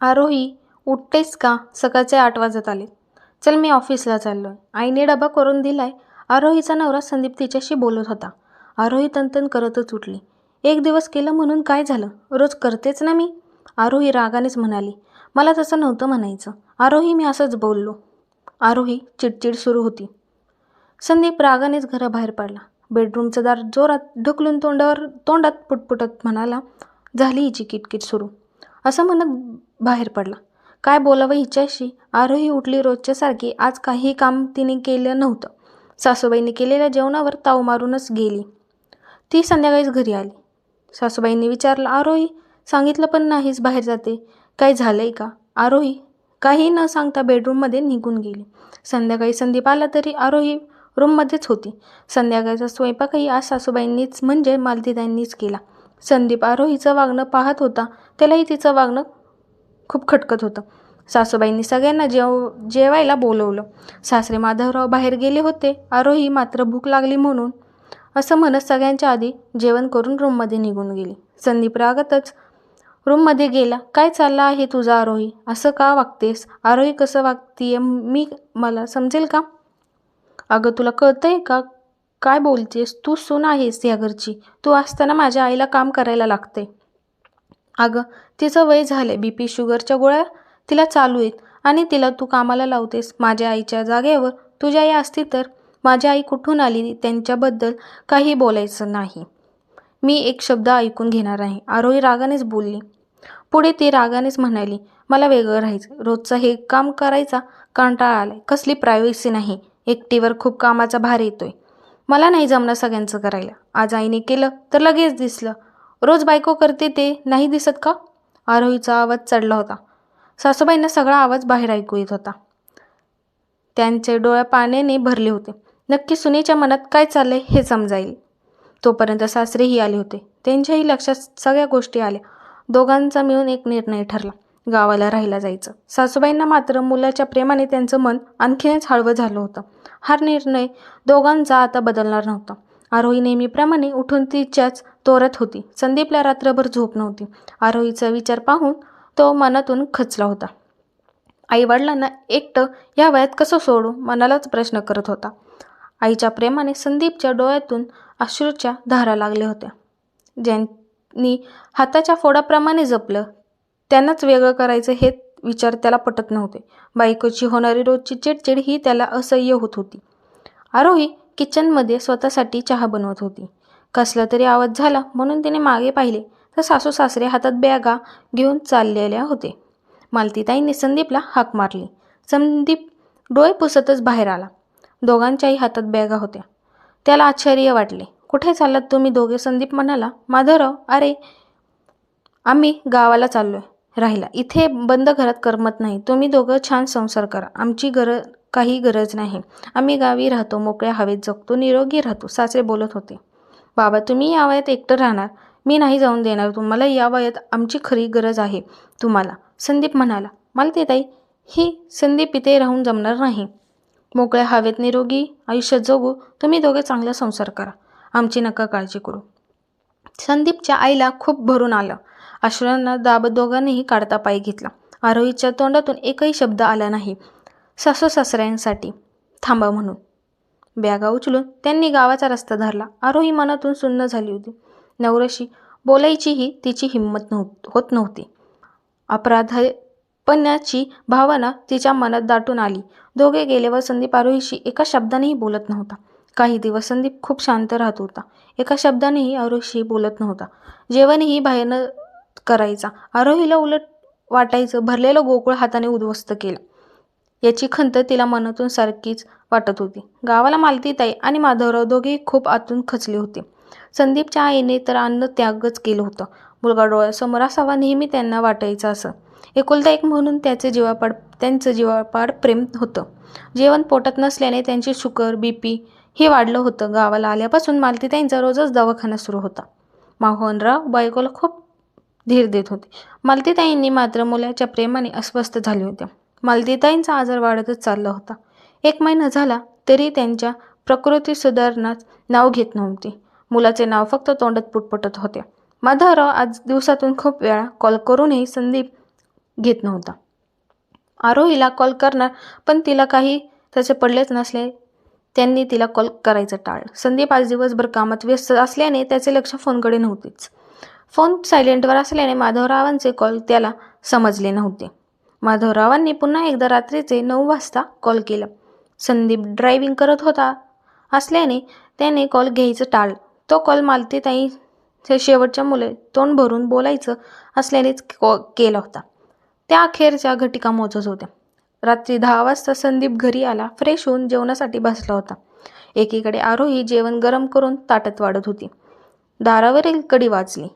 आरोही उठतेस का? सकाळचे आठ वाजत आले. चल मी ऑफिसला चाललो आहे आईने डबा करून दिलाय. आरोहीचा नवरा संदीप तिच्याशी बोलत होता. आरोही तनतन करतच उठली. एक दिवस केलं म्हणून काय झालं? रोज करतेच ना मी? आरोही रागानेच म्हणाली. मला तसं नव्हतं म्हणायचं. आरोही मी असंच बोललो. आरोही चिडचिड सुरू होती. संदीप रागानेच घराबाहेर पडला. बेडरूमचं दार जोरात ढकलून तोंडावर तोंडात पुटपुटत म्हणाला झाली हिची किटकिट सुरू. असं म्हणत बाहेर पडला. काय बोलावं हिच्याशी? आरोही उठली रोजच्यासारखी आज काही काम तिने केलं नव्हतं. सासूबाईंनी केलेल्या जेवणावर ताव मारूनच गेली. ती संध्याकाळीच घरी आली. सासूबाईंनी विचारलं आरोही सांगितलं पण नाहीच बाहेर जाते. काय झालंय का? आरोही काही न सांगता बेडरूममध्ये निघून गेली. संध्याकाळी संदीप आला तरी आरोही रूममध्येच होती. संध्याकाळचा स्वयंपाकही आज सासूबाईंनीच म्हणजे मालतीदाईंनीच केला. संदीप आरोहीचं वागणं पाहत होता. त्यालाही तिचं वागणं खूप खटकत होतं. सासूबाईंनी सगळ्यांना जेव जेवायला बोलवलं. सासरे माधवराव बाहेर गेले होते. आरोही मात्र भूक लागली म्हणून असं म्हणत सगळ्यांच्या आधी जेवण करून रूममध्ये निघून गेली. संदीप रागतच रूममध्ये गेला? काय चाललं आहे तुझा आरोही? असं का वागतेस? आरोही कसं वागतीये? मी मला समजेल का? अगं तुला कळतंय का? काय बोलतेस? तू सून आहेस या घरची तू असताना माझ्या आईला काम करायला लागते. अगं तिचं वय झालं बी पी शुगरच्या गोळ्या तिला चालू आहेत आणि तिला तू कामाला लावतेस. माझ्या आईच्या जागेवर तुझ्या आई असती तर माझी आई कुठून आली? त्यांच्याबद्दल काही बोलायचं नाही. मी एक शब्द ऐकून घेणार आहे. आरोही रागानेच बोलली. पुढे ती रागानेच म्हणाली मला वेगळं राहायचं. रोजचं हे काम करायचा कंटाळा आलाय. कसली प्रायव्हसी नाही. एकटीवर खूप कामाचा भार येतोय. मला नाही जमणं सगळ्यांचं करायला. आज आईने केलं तर लगेच दिसलं. रोज बायको करते ते नाही दिसत का? आरोहीचा आवाज चढला होता. सासूबाईंना सगळा आवाज बाहेर ऐकू येत होता. त्यांचे डोळ्या पाण्याने भरले होते. नक्की सुनेच्या मनात काय चाललंय हे समजाईल. तोपर्यंत सासरेही आले होते. त्यांच्याही लक्षात सगळ्या गोष्टी आल्या. दोघांचा मिळून एक निर्णय ठरला. गावाला राहायला जायचं. सासूबाईंना मात्र मुलाच्या प्रेमाने त्यांचं मन आणखीनच हळवं झालं होतं. हा निर्णय दोघांचा आता बदलणार नव्हता. आरोही नेहमीप्रमाणे उठून तिच्याच तोरत होती. संदीपला रात्रभर झोप नव्हती. आरोहीचा विचार पाहून तो मनातून खचला होता. आईवडिलांना एकटं या वयात कसं सोडू? मनालाच प्रश्न करत होता. आईच्या प्रेमाने संदीपच्या डोळ्यातून अश्रूच्या धारा लागल्या होत्या. ज्यांनी हाताच्या फोडाप्रमाणे जपलं त्यांनाच वेगळं करायचं हे विचार त्याला पटत नव्हते. बायकोची होणारी रोजची चिडचिड ही त्याला असह्य होत होती. आरोही किचनमध्ये स्वतःसाठी चहा बनवत होती. कसला तरी आवाज झाला म्हणून तिने मागे पाहिले तर सासू सासरे हातात बॅगा घेऊन चाललेल्या होते. मालतीताईंनी संदीपला हाक मारली. संदीप डोळे पुसतच बाहेर आला. दोघांच्याही हातात बॅगा होत्या. त्याला आश्चर्य वाटले. कुठे चाललात तुम्ही दोघे? संदीप म्हणाला. माधवराव अरे आम्ही गावाला चाललो आहे राहिला. इथे बंद घरात करमत नाही. तुम्ही दोघं छान संसार करा. आमची गरज काही गरज नाही. आम्ही गावी राहतो मोकळ्या हवेत जगतो निरोगी राहतो सासरे बोलत होते. बाबा तुम्ही या वयात एकटं राहणार? मी नाही जाऊन देणार तुम्हाला. या वयात आमची खरी गरज आहे तुम्हाला. संदीप म्हणाला मला ते ताई ही संदीप इथे राहून जमणार नाही. मोकळ्या हवेत निरोगी आयुष्य जगू तुम्ही दोघे चांगला संसार करा. आमची नका काळजी करू. संदीपच्या आईला खूप भरून आलं. अश्रूंना दाब दोघांनीही काढता पाय घेतला. आरोहीच्या तोंडातून एकही शब्द आला नाही. सासू सासऱ्यांसाठी थांबा म्हणून. बॅगा उचलून त्यांनी गावाचा रस्ता धरला. आरोही मनातून सुन्न झाली होती. नवरशी बोलायचीही तिची हिंमत नव्ह होत नव्हती. अपराधपणाची भावना तिच्या मनात दाटून आली. दोघे गेल्यावर संदीप आरोहीशी एका शब्दानेही बोलत नव्हता. काही दिवस संदीप खूप शांत राहत होता. एका शब्दानेही आरोहीशी बोलत नव्हता. जेवणही बाहेरनं करायचा. आरोहीला उलट वाटायचं भरलेलं गोकुळ हाताने उद्ध्वस्त केलं. याची खंत तिला मनातून सारखीच वाटत होती. गावाला मालतीताई आणि माधवराव दोघेही खूप आतून खचले होते. संदीपच्या आईने तर अन्न त्यागच केलं होतं. मुलगा डोळ्यासमोर असावा नेहमी त्यांना वाटायचं असं. एकुलता एक म्हणून त्याचे जीवापाड त्यांचं जीवापाड प्रेम होतं. जेवण पोटात नसल्याने त्यांचे शुगर बी पी हे वाढलं होतं. गावाला आल्यापासून मालतीताईंचा रोजच दवाखाना सुरू होता. मोहनराव बायकोला खूप धीर देत होते. मालतीताईंनी मात्र मुलाच्या प्रेमाने अस्वस्थ झाले होते. मालतीताईंचा आजार वाढतच चालला होता. एक महिना झाला तरी त्यांच्या प्रकृती सुधारणाच नाव घेत नव्हती. मुलाचे नाव फक्त तोंडात पुटपुटत होते. माधवराव आज दिवसातून खूप वेळा कॉल करूनही संदीप घेत नव्हता. आरोहीला कॉल करणार पण तिला काही त्याचे पडलेच नसले. त्यांनी तिला कॉल करायचं टाळलं. संदीप आज दिवसभर कामात व्यस्त असल्याने त्याचे लक्ष फोनकडे नव्हतेच. फोन सायलेंटवर असल्याने माधवरावांचे कॉल त्याला समजले नव्हते. माधवरावांनी पुन्हा एकदा रात्रीचे नऊ वाजता कॉल केला. संदीप ड्रायव्हिंग करत होता असल्याने त्याने कॉल घ्यायचं टाळ. तो कॉल मालतीताई ते शेवटच्या मुले तोंड भरून बोलायचं असल्यानेच कॉ केला होता. त्या अखेरच्या घटिका मोजत होत्या. रात्री दहा वाजता संदीप घरी आला फ्रेश होऊन जेवणासाठी बसला होता. एकीकडे आरोही जेवण गरम करून ताटत वाढत होती. दारावरील कडी वाजली.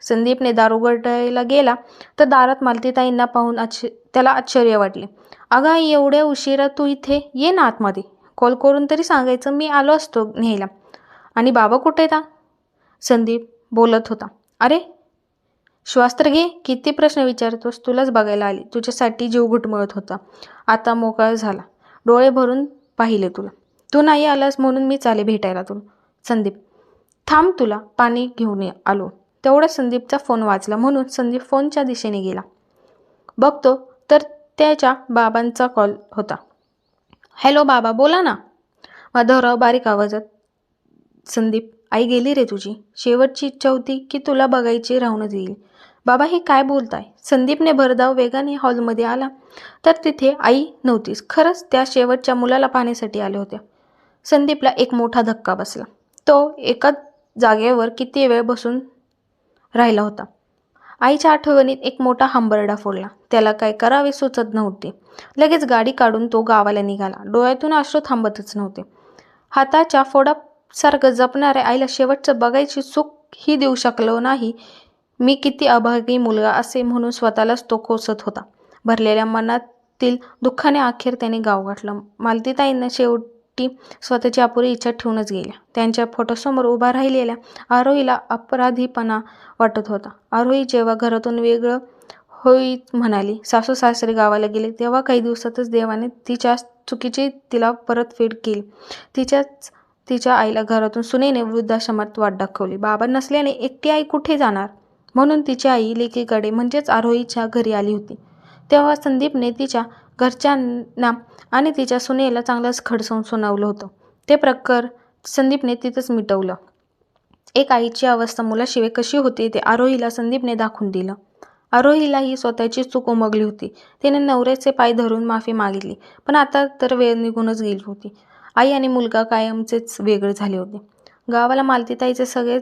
संदीपने दार उघडायला गेला तर दारात मालतीताईंना पाहून आश्च त्याला आश्चर्य वाटले. अगं आई एवढ्या उशिरा तू इथे? ये ना आतमध्ये. कॉल करून तरी सांगायचं मी आलो असतो न्यायला. आणि बाबा कुठे आहेत संदीप बोलत होता. अरे श्वास तर घे किती प्रश्न विचारतोस तुलाच बघायला आली. तुझ्यासाठी जीव घुटमळत होता. आता मोकळा झाला. डोळे भरून पाहिले तुला. तू नाही आलास म्हणून मी चाले भेटायला तुला. संदीप थांब तुला पाणी घेऊन ये आलो. तेवढा संदीपचा फोन वाचला म्हणून संदीप फोनच्या दिशेने गेला. बघतो तर त्याच्या बाबांचा कॉल होता. हॅलो बाबा बोला ना. माधवराव बारीक आवाजात संदीप आई गेली रे तुझी. शेवटची इच्छा होती की तुला बघायची राहूनच येईल. बाबा हे काय बोलताय? संदीपने भरधाव वेगाने हॉलमध्ये आला. तर तिथे आई नव्हतीच. खरंच त्या शेवटच्या मुलाला पाहण्यासाठी आल्या होत्या. संदीपला एक मोठा धक्का बसला. तो एकाच जागेवर किती वेळ बसून राहिला होता. आईच्या आठवणीत एक मोठा हंबरडा फोडला. त्याला काय करावे सुचत नव्हते. लगेच गाडी काढून तो गावाला निघाला. डोळ्यातून अश्रू थांबतच नव्हते. हाताच्या फोडासारखं जपणाऱ्या आईला शेवटचं बघायची सुख ही देऊ शकलो नाही. मी किती अभागी मुलगा असे म्हणून स्वतःलाच तो कोसत होता. भरलेल्या मनातील दुःखाने अखेर त्याने गाव गाठलं. मालतीताईंना शेवट स्वतःची अपुरी इच्छा ठेवूनच गेल्या. त्यांच्या फोटोसमोर उभा राहिलेल्या आरोहीला अपराधीपणा वाटत होता. आरोही जेव्हा घरातून वेगळं होई म्हणाली सासू सासरे गावाला गेले तेव्हा काही दिवसातच देवाने तिच्या चुकीची तिला परतफेड केली. तिच्याच तिच्या आईला घरातून सुनेने वृद्धाश्रमात वाट दाखवली. बाबा नसल्याने एकटी आई कुठे जाणार? म्हणून तिची आई लेकीकडे म्हणजेच आरोहीच्या घरी आली होती. तेव्हा संदीपने तिच्या घरच्यांना आणि तिच्या सुनेला चांगलंच खडसवून सुनावलं होतं. ते प्रकर संदीपने तिथंच मिटवलं. एक आईची अवस्था मुलाशिवाय कशी होती ते आरोहीला संदीपने दाखवून दिलं. आरोहीला ही स्वतःची चूक उमगली होती. तिने नवऱ्याचे पाय धरून माफी मागितली पण आता तर वेळ निघूनच गेली होती. आई आणि मुलगा कायमचेच वेगळे झाले होते. गावाला मालतीताईचे सगळे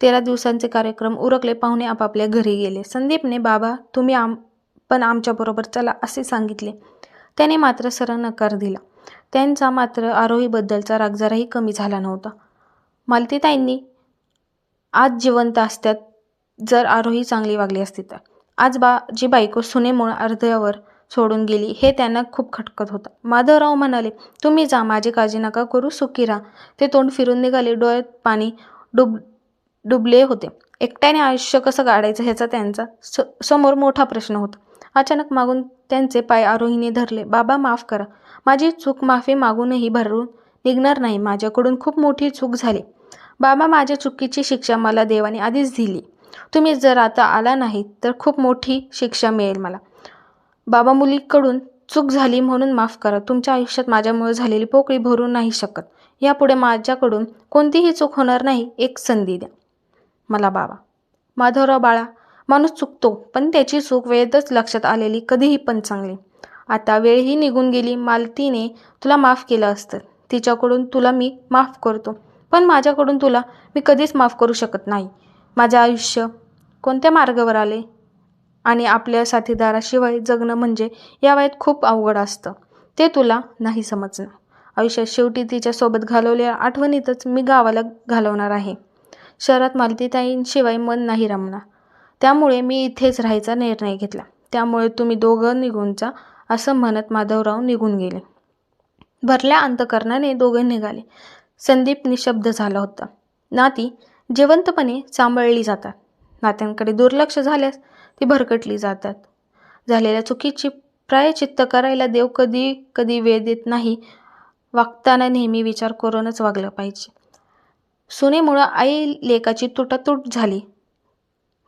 तेरा दिवसांचे कार्यक्रम उरकले पाहुणे आपापल्या घरी गेले. संदीपने बाबा तुम्ही आम पण आमच्याबरोबर चला असे सांगितले. त्याने मात्र सरळ नकार दिला. त्यांचा मात्र आरोहीबद्दलचा राग जराही कमी झाला नव्हता. मालतीताईंनी आज जिवंत असत्यात जर आरोही चांगली वागली असती तर. आज बा जी बायको सुनेमुळं अर्ध्यावर सोडून गेली हे त्यांना खूप खटकत होतं. माधवराव म्हणाले तुम्ही जा माझी काळजी नका करू सुखी राहा. ते तोंड फिरून निघाले डोळ्यात पाणी डुब डुबले होते. एकट्याने आयुष्य कसं काढायचं ह्याचा त्यांचा स समोर मोठा प्रश्न होता. अचानक मागून त्यांचे पाय आरोहीने धरले. बाबा माफ करा. माझी चूक माफी मागूनही भरून निघणार नाही. माझ्याकडून खूप मोठी चूक झाली. बाबा माझ्या चुकीची शिक्षा मला देवाने आधीच दिली. तुम्ही जर आता आला नाही तर खूप मोठी शिक्षा मिळेल मला. बाबा मुलीकडून चूक झाली म्हणून माफ करा. तुमच्या आयुष्यात माझ्यामुळे झालेली पोकळी भरू नाही शकत. यापुढे माझ्याकडून कोणतीही चूक होणार नाही. एक संधी द्या. मला बाबा. माधवराव बाळा माणूस चुकतो पण त्याची चूक वेळेतच लक्षात आलेली कधीही पण चांगली. आता वेळही निघून गेली मालतीने तुला माफ केलं असतं. तिच्याकडून तुला मी माफ करतो पण माझ्याकडून तुला मी कधीच माफ करू शकत नाही. माझं आयुष्य कोणत्या मार्गावर आले? आणि आपल्या साथीदाराशिवाय जगणं म्हणजे या वयात खूप अवघड असतं. ते तुला नाही समजणं. आयुष्यात शेवटी तिच्यासोबत घालवलेल्या आठवणीतच मी गावाला घालवणार आहे. शहरात मालतीताईंशिवाय मन नाही रमणार. त्यामुळे मी इथेच राहायचा निर्णय घेतला. त्यामुळे तुम्ही दोघं निघून जा असं म्हणत माधवराव निघून गेले. भरल्या अंतकरणाने दोघं निघाले. संदीप निशब्द झाला होता नाती जिवंतपणे सांभाळली जातात. नात्यांकडे दुर्लक्ष झाल्यास ती भरकटली जातात. झालेल्या चुकीची प्रायचित्त करायला देव कधी कधी वेळ देत नाही वागताना नेहमी विचार करूनच वागलं पाहिजे. सुनेमुळं आई लेकाची तुटातूट झाली.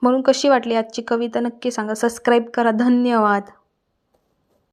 म्हणून कशी वाटली आजची कविता नक्की सांगा. सबस्क्राईब करा. धन्यवाद.